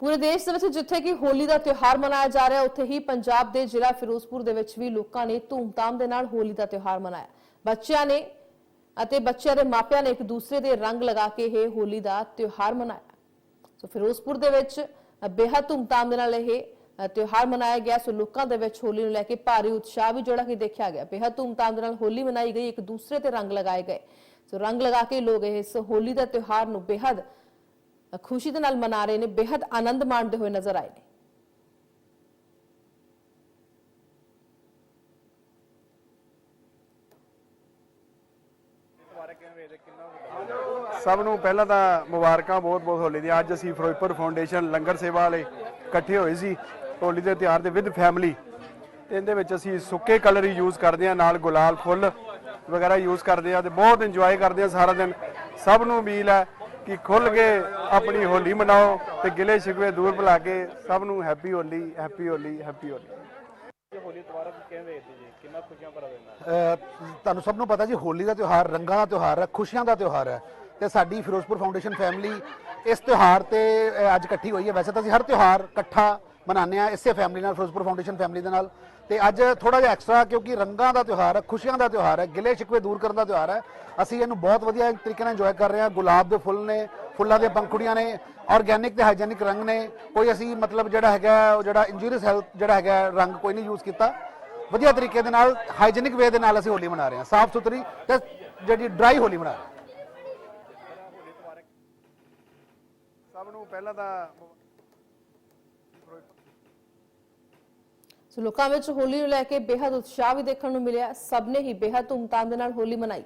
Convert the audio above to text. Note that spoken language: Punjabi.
ਪੂਰੇ ਦੇਸ਼ ਦੇ ਵਿੱਚ ਜਿੱਥੇ ਕਿ ਹੋਲੀ ਦਾ ਤਿਉਹਾਰ ਮਨਾਇਆ ਜਾ ਰਿਹਾ, ਉੱਥੇ ਹੀ ਪੰਜਾਬ ਦੇ ਜ਼ਿਲ੍ਹਾ ਫਿਰੋਜ਼ਪੁਰ ਦੇ ਵਿੱਚ ਵੀ ਲੋਕਾਂ ਨੇ ਧੂਮਧਾਮ ਦੇ ਨਾਲ ਹੋਲੀ ਦਾ ਤਿਉਹਾਰ ਮਨਾਇਆ। ਬੱਚਿਆਂ ਨੇ ਅਤੇ ਬੱਚਿਆਂ ਦੇ ਮਾਪਿਆਂ ਨੇ ਇੱਕ ਦੂਸਰੇ ਦੇ ਰੰਗ ਲਗਾ ਕੇ ਇਹ ਹੋਲੀ ਦਾ ਤਿਉਹਾਰ ਮਨਾਇਆ। ਸੋ ਫਿਰੋਜ਼ਪੁਰ ਦੇ ਵਿੱਚ ਬੇਹੱਦ ਧੂਮਧਾਮ ਦੇ ਨਾਲ ਇਹ ਤਿਉਹਾਰ ਮਨਾਇਆ ਗਿਆ। ਸੋ ਲੋਕਾਂ ਦੇ ਵਿੱਚ ਹੋਲੀ ਨੂੰ ਲੈ ਕੇ ਭਾਰੀ ਉਤਸ਼ਾਹ ਵੀ ਜਿਹੜਾ ਕਿ ਦੇਖਿਆ ਗਿਆ। ਬੇਹੱਦ ਧੂਮਧਾਮ ਦੇ ਨਾਲ ਹੋਲੀ ਮਨਾਈ ਗਈ, ਇੱਕ ਦੂਸਰੇ ਤੇ ਰੰਗ ਲਗਾਏ ਗਏ। ਸੋ ਰੰਗ ਲਗਾ ਕੇ ਲੋਕ ਇਸ ਹੋਲੀ ਦਾ ਤਿਉਹਾਰ ਨੂੰ ਬੇਹੱਦ ਖੁਸ਼ੀ ਦੇ ਨਾਲ ਮਨਾ ਰਹੇ ਨੇ, ਬੇਹੱਦ ਆਨੰਦ ਮਾਣਦੇ ਹੋਏ ਨਜ਼ਰ ਆਏ ਨੇ। ਸਭ ਨੂੰ ਪਹਿਲਾਂ ਤਾਂ ਮੁਬਾਰਕਾਂ ਬਹੁਤ ਬਹੁਤ ਹੋਲੀ ਦੀਆਂ। ਅੱਜ ਅਸੀਂ ਫਿਰੋਜ਼ਪੁਰ ਫਾਊਂਡੇਸ਼ਨ ਲੰਗਰ ਸੇਵਾ ਵਾਲੇ ਇਕੱਠੇ ਹੋਏ ਸੀ, ਹੋਲੀ ਦੇ ਤਿਉਹਾਰ ਦੇ ਵਿਦ ਫੈਮਿਲੀ ਤੇ ਇਹਦੇ ਵਿੱਚ ਅਸੀਂ ਸੁੱਕੇ ਕਲਰ ਹੀ ਯੂਜ਼ ਕਰਦੇ ਆ ਨਾਲ ਗੁਲਾਲ ਫੁੱਲ ਵਗੈਰਾ ਯੂਜ਼ ਕਰਦੇ ਆ ਤੇ ਬਹੁਤ ਇੰਜੋਏ ਕਰਦੇ ਆ ਸਾਰਾ ਦਿਨ। ਸਭ ਨੂੰ ਅਪੀਲ ਹੈ ਕਿ ਖੁੱਲ ਕੇ ਆਪਣੀ ਹੋਲੀ ਮਨਾਓ ਤੇ ਗਿਲੇ ਸ਼ਿਕਵੇ ਦੂਰ ਭੁਲਾ ਕੇ ਸਭ ਨੂੰ happy Holi happy Holi happy Holi. ਤੁਹਾਨੂੰ ਸਭ ਨੂੰ ਪਤਾ ਜੀ ਹੋਲੀ ਦਾ ਤਿਉਹਾਰ ਰੰਗਾਂ ਦਾ ਤਿਉਹਾਰ ਹੈ ਖੁਸ਼ੀਆਂ ਦਾ ਤਿਉਹਾਰ ਹੈ। ਤੇ ਸਾਡੀ ਫਿਰੋਜ਼ਪੁਰ ਫਾਊਂਡੇਸ਼ਨ ਫੈਮਿਲੀ ਇਸ ਤਿਉਹਾਰ ਤੇ ਅੱਜ ਇਕੱਠੀ ਹੋਈ ਹੈ। ਵੈਸੇ ਤਾਂ ਅਸੀਂ ਹਰ ਤਿਉਹਾਰ ਇਕੱਠਾ ਮਨਾਉਂਦੇ ਆ ਇਸੇ ਫੈਮਿਲੀ ਨਾਲ ਫਿਰੋਜ਼ਪੁਰ ਫਾਊਂਡੇਸ਼ਨ ਫੈਮਿਲੀ ਦੇ ਨਾਲ। ਤੇ ਅੱਜ ਥੋੜਾ ਜਿਹਾ ਐਕਸਟਰਾ ਕਿਉਂਕਿ ਰੰਗਾਂ ਦਾ ਤਿਉਹਾਰ ਹੈ, ਖੁਸ਼ੀਆਂ ਦਾ ਤਿਉਹਾਰ ਹੈ, ਗਿਲੇ ਸ਼ਿਕਵੇ ਦੂਰ ਕਰਨ ਦਾ ਤਿਉਹਾਰ ਹੈ। ਅਸੀਂ ਇਹਨੂੰ ਬਹੁਤ ਵਧੀਆ ਤਰੀਕੇ ਨਾਲ ਇੰਜੋਏ ਕਰ ਰਹੇ ਹਾਂ। ਗੁਲਾਬ ਦੇ ਫੁੱਲ ਨੇ, ਫੁੱਲਾਂ ਦੀਆਂ ਪੰਖੁੜੀਆਂ ਨੇ ਆਰਗੈਨਿਕ ਤੇ ਹਾਈਜੈਨਿਕ ਰੰਗ ਨੇ। ਕੋਈ ਅਸੀਂ ਮਤਲਬ ਜਿਹੜਾ ਹੈਗਾ, ਉਹ ਜਿਹੜਾ ਇੰਜੂਰੀਅਸ ਹੈਲਥ ਜਿਹੜਾ ਹੈਗਾ, ਰੰਗ ਕੋਈ ਨਹੀਂ ਯੂਜ਼ ਕੀਤਾ। ਵਧੀਆ ਤਰੀਕੇ ਦੇ ਨਾਲ ਹਾਈਜੈਨਿਕ ਵੇ ਦੇ ਨਾਲ ਅਸੀਂ ਹੋਲੀ ਮਨਾ ਰਹੇ ਹਾਂ। ਸਾਫ਼ ਸੁਥਰੀ ਤੇ ਜਿਹੜੀ ਡਰਾਈ ਹੋਲੀ ਮਨਾ ਰਹੇ ਹਾਂ। ਸਭ ਨੂੰ ਪਹਿਲਾਂ ਤਾਂ ਸੋ ਲੋਕਾਂ ਵਿੱਚ ਹੋਲੀ ਨੂੰ ਲੈ ਕੇ ਬੇਹੱਦ ਉਤਸ਼ਾਹ ਵੀ ਦੇਖਣ ਨੂੰ ਮਿਲਿਆ। ਸਭ ਨੇ ਹੀ ਬੇਹੱਦ ਧੂਮਧਾਮ ਦੇ ਨਾਲ ਹੋਲੀ ਮਨਾਈ।